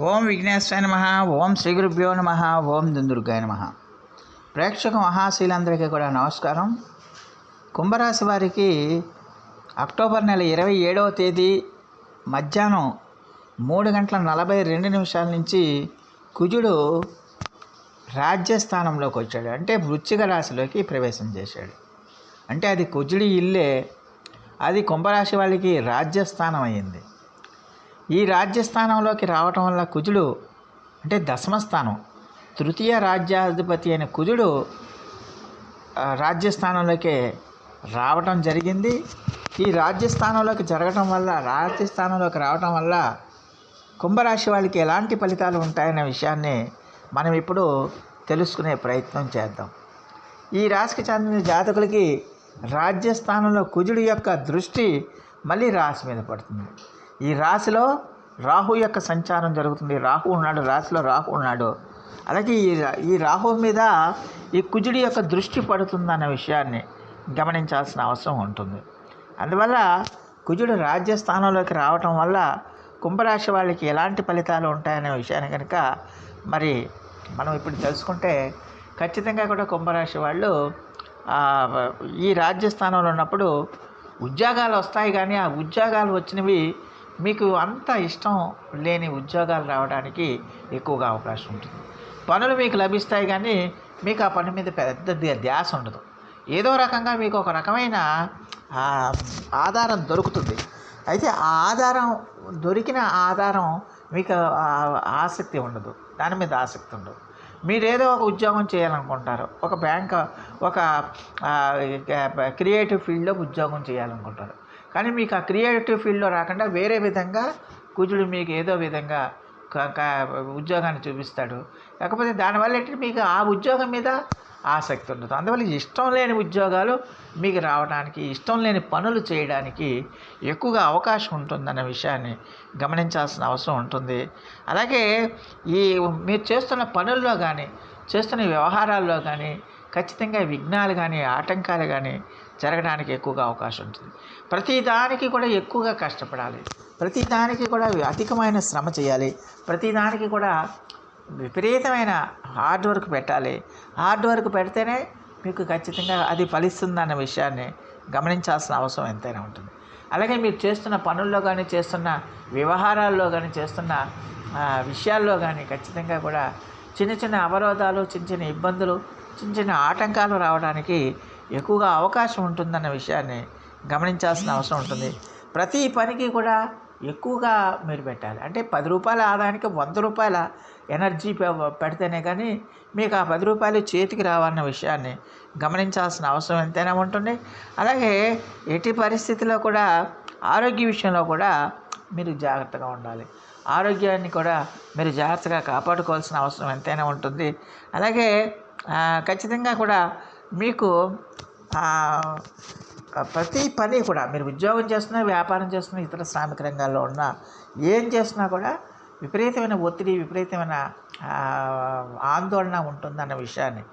ఓం విఘ్నేశ్వరాయ నమ ఓం శ్రీ గురుభ్యో నమ ఓం దుందుర్గాయ నమ. ప్రేక్షక మహాశీలందరికీ కూడా నమస్కారం. కుంభరాశి వారికి అక్టోబర్ నెల ఇరవై ఏడవ తేదీ మధ్యాహ్నం మూడు గంటల నలభై రెండు నిమిషాల నుంచి కుజుడు రాజ్యస్థానంలోకి వచ్చాడు. అంటే వృశ్చిక రాశిలోకి ప్రవేశం చేశాడు. అంటే అది కుజుడి ఇల్లే అది కుంభరాశి వాళ్ళకి రాజ్యస్థానం అయింది. ఈ రాజ్యస్థానంలోకి రావటం వల్ల కుజుడు అంటే దశమస్థానం తృతీయ రాజ్యాధిపతి అయిన కుజుడు రాజ్యస్థానంలోకి రావటం జరిగింది. ఈ రాజ్యస్థానంలోకి జరగటం వల్ల రాజ్యస్థానంలోకి రావటం వల్ల కుంభరాశి వాళ్ళకి ఎలాంటి ఫలితాలు ఉంటాయనే విషయాన్ని మనం ఇప్పుడు తెలుసుకునే ప్రయత్నం చేద్దాం. ఈ రాశికి చెందిన జాతకులకి రాజ్యస్థానంలో కుజుడి యొక్క దృష్టి మళ్ళీ రాశి మీద పడుతుంది. ఈ రాశిలో రాహు యొక్క సంచారం జరుగుతుంది. రాహు ఉన్నాడు రాశిలో రాహు ఉన్నాడు. అలాగే ఈ ఈ రాహు మీద ఈ కుజుడి యొక్క దృష్టి పడుతుందన్న విషయాన్ని గమనించాల్సిన అవసరం ఉంటుంది. అందువల్ల కుజుడు రాజ్యస్థానంలోకి రావటం వల్ల కుంభరాశి వాళ్ళకి ఎలాంటి ఫలితాలు ఉంటాయనే విషయాన్ని కనుక మరి మనం ఇప్పుడు తెలుసుకుంటే ఖచ్చితంగా కూడా కుంభరాశి వాళ్ళు ఈ రాజ్యస్థానంలో ఉన్నప్పుడు ఉద్యోగాలు వస్తాయి కానీ ఆ ఉద్యోగాలు వచ్చినవి మీకు అంత ఇష్టం లేని ఉద్యోగాలు రావడానికి ఎక్కువగా అవకాశం ఉంటుంది. పనులు మీకు లభిస్తాయి కానీ మీకు ఆ పని మీద పెద్ద ధ్యాస ఉండదు. ఏదో రకంగా మీకు ఒక రకమైన ఆధారం దొరుకుతుంది. అయితే ఆ ఆధారం దొరికిన ఆధారం మీకు ఆసక్తి ఉండదు. దాని మీద ఆసక్తి ఉండదు. మీరు ఏదో ఒక ఉద్యోగం చేయాలనుకుంటారు. ఒక బ్యాంక్ ఒక క్రియేటివ్ ఫీల్డ్లో ఉద్యోగం చేయాలనుకుంటారు. కానీ మీకు ఆ క్రియేటివ్ ఫీల్డ్లో రాకుండా వేరే విధంగా కుజుడు మీకు ఏదో విధంగా ఉద్యోగాన్ని చూపిస్తాడు. కాకపోతే దానివల్ల ఏంటంటే మీకు ఆ ఉద్యోగం మీద ఆసక్తి ఉండదు. అందువల్ల ఇష్టం లేని ఉద్యోగాలు మీకు రావడానికి ఇష్టం లేని పనులు చేయడానికి ఎక్కువగా అవకాశం ఉంటుందన్న విషయాన్ని గమనించాల్సిన అవసరం ఉంటుంది. అలాగే ఈ మీరు చేస్తున్న పనుల్లో కానీ చేస్తున్న వ్యవహారాల్లో కానీ ఖచ్చితంగా విఘ్నాలు కానీ ఆటంకాలు కానీ జరగడానికి ఎక్కువగా అవకాశం ఉంటుంది. ప్రతిదానికి కూడా ఎక్కువగా కష్టపడాలి. ప్రతిదానికి కూడా అధికమైన శ్రమ చేయాలి. ప్రతిదానికి కూడా విపరీతమైన హార్డ్ వర్క్ పెట్టాలి. హార్డ్ వర్క్ పెడితేనే మీకు ఖచ్చితంగా అది ఫలిస్తుందన్న విషయాన్ని గమనించాల్సిన అవసరం ఎంతైనా ఉంటుంది. అలాగే మీరు చేస్తున్న పనుల్లో కానీ చేస్తున్న వ్యవహారాల్లో కానీ చేస్తున్న విషయాల్లో కానీ ఖచ్చితంగా కూడా చిన్న చిన్న అవరోధాలు చిన్న చిన్న ఇబ్బందులు చిన్న చిన్న ఆటంకాలు రావడానికి ఎక్కువగా అవకాశం ఉంటుందన్న విషయాన్ని గమనించాల్సిన అవసరం ఉంటుంది. ప్రతి పనికి కూడా ఎక్కువగా మీరు పెట్టాలి. అంటే పది రూపాయల ఆదాయానికి వంద రూపాయల ఎనర్జీ పెడితేనే కానీ మీకు ఆ పది రూపాయలు చేతికి రావాలన్న విషయాన్ని గమనించాల్సిన అవసరం ఎంతైనా ఉంటుంది. అలాగే ఎట్టి పరిస్థితిలో కూడా ఆరోగ్య విషయంలో కూడా మీరు జాగ్రత్తగా ఉండాలి. ఆరోగ్యాన్ని కూడా మీరు జాగ్రత్తగా కాపాడుకోవాల్సిన అవసరం ఎంతైనా ఉంటుంది. అలాగే ఖచ్చితంగా కూడా మీకు ప్రతి పని కూడా మీరు ఉద్యోగం చేస్తున్నా వ్యాపారం చేస్తున్నా ఇతర శ్రామిక రంగాల్లో ఉన్నా ఏం చేస్తున్నా కూడా విపరీతమైన ఒత్తిడి విపరీతమైన ఆందోళన ఉంటుందన్న విషయాన్ని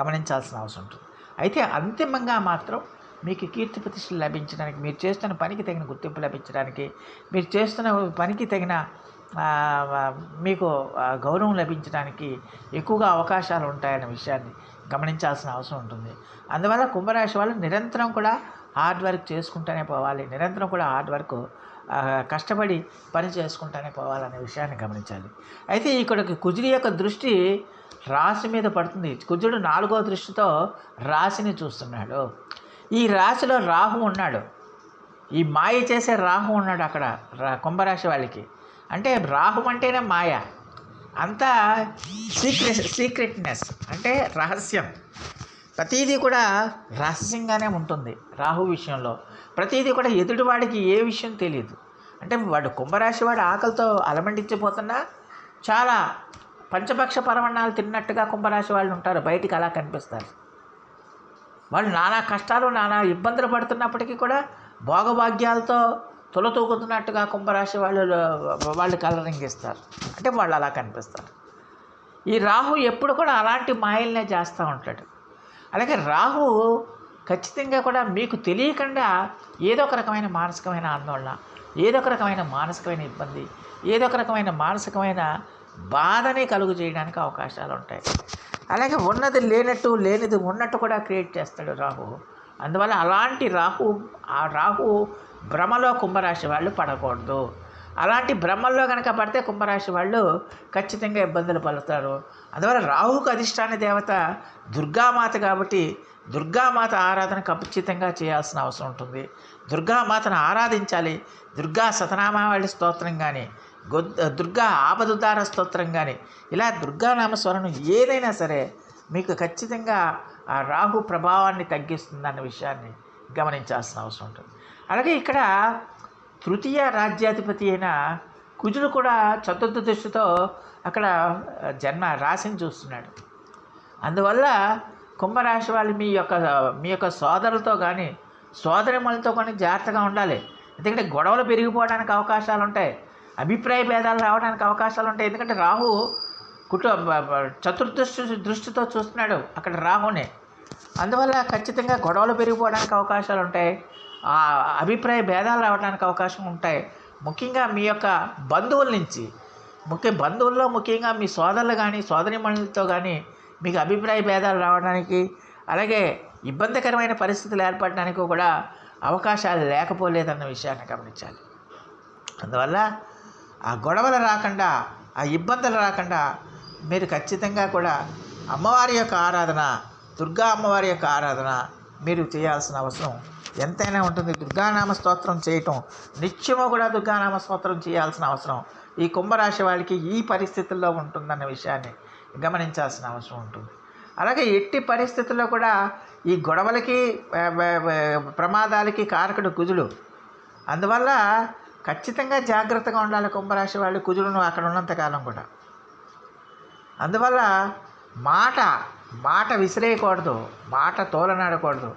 గమనించాల్సిన అవసరం ఉంటుంది. అయితే అంతిమంగా మాత్రం మీకు కీర్తి ప్రతిష్టలు లభించడానికి మీరు చేస్తున్న పనికి తగిన గుర్తింపు లభించడానికి మీరు చేస్తున్న పనికి తగిన మీకు గౌరవం లభించడానికి ఎక్కువగా అవకాశాలు ఉంటాయన్న విషయాన్ని గమనించాల్సిన అవసరం ఉంటుంది. అందువల్ల కుంభరాశి వాళ్ళు నిరంతరం కూడా హార్డ్ వర్క్ చేసుకుంటూనే పోవాలి. నిరంతరం కూడా హార్డ్ వర్క్ కష్టపడి పని చేసుకుంటూనే పోవాలనే విషయాన్ని గమనించాలి. అయితే ఇక్కడికి కుజుడి యొక్క దృష్టి రాశి మీద పడుతుంది. కుజుడు నాలుగో దృష్టితో రాశిని చూస్తున్నాడు. ఈ రాశిలో రాహు ఉన్నాడు. ఈ మాయ చేసే రాహు ఉన్నాడు అక్కడ రా కుంభరాశి వాళ్ళకి. అంటే రాహు అంటేనే మాయ. అంతా సీక్రెట్ సీక్రెట్నెస్ అంటే రహస్యం. ప్రతీది కూడా రహస్యంగానే ఉంటుంది రాహు విషయంలో. ప్రతీది కూడా ఎదుటివాడికి ఏ విషయం తెలియదు అంటే వాడు కుంభరాశి వాడు ఆకలితో అలమండించిపోతున్నా చాలా పంచపక్ష పరమణాలు తిన్నట్టుగా కుంభరాశి వాళ్ళు ఉంటారు బయటికి అలా కనిపిస్తారు. వాళ్ళు నానా కష్టాలు నానా ఇబ్బందులు పడుతున్నప్పటికీ కూడా భోగభాగ్యాలతో తొలతూగుతున్నట్టుగా కుంభరాశి వాళ్ళు వాళ్ళు కలరింగ్ ఇస్తారు. అంటే వాళ్ళు అలా కనిపిస్తారు. ఈ రాహు ఎప్పుడు కూడా అలాంటి మాయల్నే చేస్తూ ఉంటాడు. అలాగే రాహు ఖచ్చితంగా కూడా మీకు తెలియకుండా ఏదో ఒక రకమైన మానసికమైన ఆందోళన ఏదో ఒక రకమైన మానసికమైన ఇబ్బంది ఏదో ఒక రకమైన మానసికమైన బాధని కలుగు చేయడానికి అవకాశాలు ఉంటాయి. అలాగే ఉన్నది లేనట్టు లేనిది ఉన్నట్టు కూడా క్రియేట్ చేస్తాడు రాహు. అందువల్ల అలాంటి రాహు ఆ రాహు భ్రమలో కుంభరాశి వాళ్ళు పడకూడదు. అలాంటి భ్రమల్లో కనుక పడితే కుంభరాశి వాళ్ళు ఖచ్చితంగా ఇబ్బందులు పలుతారు అందువల్ల రాహుకు అధిష్టాన దేవత దుర్గామాత కాబట్టి దుర్గామాత ఆరాధన ఖచ్చితంగా చేయాల్సిన అవసరం ఉంటుంది. దుర్గామాతను ఆరాధించాలి. దుర్గా సతనామావళి స్తోత్రం కానీ గొద్ దుర్గా ఆపదుదార స్తోత్రం కానీ ఇలా దుర్గానామస్వరణం ఏదైనా సరే మీకు ఖచ్చితంగా ఆ రాహు ప్రభావాన్ని తగ్గిస్తుందన్న విషయాన్ని గమనించాల్సిన అవసరం ఉంటుంది. అలాగే ఇక్కడ తృతీయ రాజ్యాధిపతి అయిన కుజుడు కూడా చతుర్థ దృష్టితో అక్కడ జన్మ రాశిని చూస్తున్నాడు. అందువల్ల కుంభరాశి వాళ్ళు మీ యొక్క మీ యొక్క సోదరులతో కానీ సోదరిమలతో కానీ జాగ్రత్తగా ఉండాలి. ఎందుకంటే గొడవలు పెరిగిపోవడానికి అవకాశాలు ఉంటాయి అభిప్రాయ భేదాలు రావడానికి అవకాశాలు ఉంటాయి ఎందుకంటే రాహు కుటుంబ చతుర్దృష్టి దృష్టితో చూస్తున్నాడు అక్కడ రాహునే అందువల్ల ఖచ్చితంగా గొడవలు పెరిగిపోవడానికి అవకాశాలు ఉంటాయి. ఆ అభిప్రాయ భేదాలు రావడానికి అవకాశం ఉంటాయి. ముఖ్యంగా మీ యొక్క బంధువుల నుంచి ముఖ్య బంధువుల్లో ముఖ్యంగా మీ సోదరులు కానీ సోదరిమణులతో కానీ మీకు అభిప్రాయ భేదాలు రావడానికి అలాగే ఇబ్బందికరమైన పరిస్థితులు ఏర్పడడానికి కూడా అవకాశాలు లేకపోలేదన్న విషయాన్ని గమనించాలి. అందువల్ల ఆ గొడవలు రాకుండా ఆ ఇబ్బందులు రాకుండా మీరు ఖచ్చితంగా కూడా అమ్మవారి యొక్క ఆరాధన దుర్గా అమ్మవారి యొక్క ఆరాధన మీరు చేయాల్సిన అవసరం ఎంతైనా ఉంటుంది. దుర్గానామ స్తోత్రం చేయటం నిత్యము కూడా దుర్గానామ స్తోత్రం చేయాల్సిన అవసరం. ఈ కుంభరాశి వాళ్ళకి ఈ పరిస్థితుల్లో ఉంటుందన్న విషయాన్ని గమనించాల్సిన అవసరం ఉంటుంది. అలాగే ఎట్టి పరిస్థితుల్లో కూడా ఈ గొడవలకి ప్రమాదాలకి కారకుడు కుజులు అందువల్ల ఖచ్చితంగా జాగ్రత్తగా ఉండాలి కుంభరాశి వాళ్ళు కుజులను అక్కడ ఉన్నంతకాలం కూడా. అందువల్ల మాట మాట విసిరేయకూడదు మాట తోలనాడకూడదు.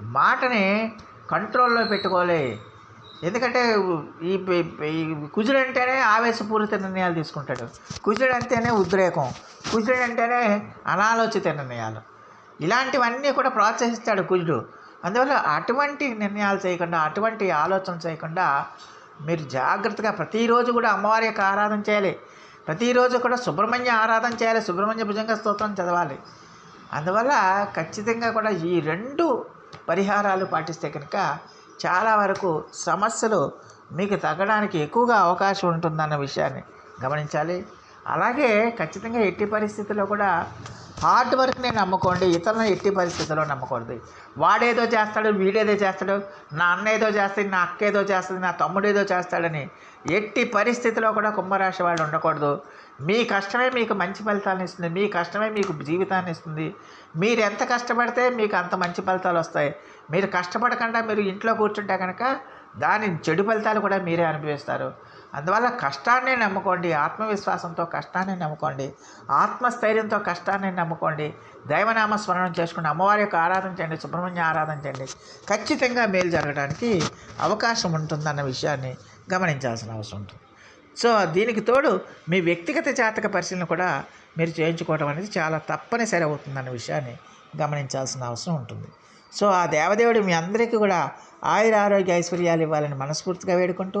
మాటని కంట్రోల్లో పెట్టుకోవాలి. ఎందుకంటే ఈ ఈ కుజుడు అంటేనే ఆవేశపూరిత నిర్ణయాలు తీసుకుంటాడు. కుజుడు అంటేనే ఉద్రేకం కుజుడు అంటేనే అనాలోచిత నిర్ణయాలు. ఇలాంటివన్నీ కూడా ప్రోత్సహిస్తాడు కుజుడు. అందువల్ల అటువంటి నిర్ణయాలు చేయకుండా అటువంటి ఆలోచన చేయకుండా మీరు జాగ్రత్తగా ప్రతిరోజు కూడా అమ్మవారి యొక్క ఆరాధన చేయాలి. ప్రతిరోజు కూడా సుబ్రహ్మణ్య ఆరాధన చేయాలి. సుబ్రహ్మణ్య భుజంగ స్తోత్రం చదవాలి. అందువల్ల ఖచ్చితంగా కూడా ఈ రెండు పరిహారాలు పాటిస్తే కనుక చాలా వరకు సమస్యలు మీకు తగ్గడానికి ఎక్కువగా అవకాశం ఉంటుందన్న విషయాన్ని గమనించాలి. అలాగే ఖచ్చితంగా ఎట్టి పరిస్థితుల్లో కూడా హార్డ్ వర్క్ని నమ్ముకోండి ఇతరులను ఎట్టి పరిస్థితుల్లో నమ్మకూడదు. వాడేదో చేస్తాడు వీడేదో చేస్తాడు నా అన్న ఏదో చేస్తుంది నా అక్క ఏదో చేస్తుంది నా తమ్ముడు ఏదో చేస్తాడని ఎట్టి పరిస్థితిలో కూడా కుంభరాశి వాళ్ళు ఉండకూడదు. మీ కష్టమే మీకు మంచి ఫలితాన్ని ఇస్తుంది మీ కష్టమే మీకు జీవితాన్ని ఇస్తుంది. మీరు ఎంత కష్టపడితే మీకు అంత మంచి ఫలితాలు వస్తాయి. మీరు కష్టపడకుండా మీరు ఇంట్లో కూర్చుంటే కనుక దాని చెడు ఫలితాలు కూడా మీరే అనుభవిస్తారు. అందువల్ల కష్టాన్ని నమ్ముకోండి ఆత్మవిశ్వాసంతో కష్టాన్ని నమ్ముకోండి ఆత్మస్థైర్యంతో కష్టాన్ని నమ్ముకోండి దైవనామ స్మరణం చేసుకుని అమ్మవారి యొక్క ఆరాధన చేయండి సుబ్రహ్మణ్య ఆరాధన చేయండి. ఖచ్చితంగా మేలు జరగడానికి అవకాశం ఉంటుందన్న విషయాన్ని గమనించాల్సిన అవసరం ఉంటుంది. సో దీనికి తోడు మీ వ్యక్తిగత జాతక పరిశీలన కూడా మీరు చేయించుకోవడం అనేది చాలా తప్పనిసరి అవుతుందన్న విషయాన్ని గమనించాల్సిన అవసరం ఉంటుంది. సో ఆ దేవదేవుడు మీ అందరికీ కూడా ఆయుర ఆరోగ్య ఐశ్వర్యాలు ఇవ్వాలని మనస్ఫూర్తిగా వేడుకుంటూ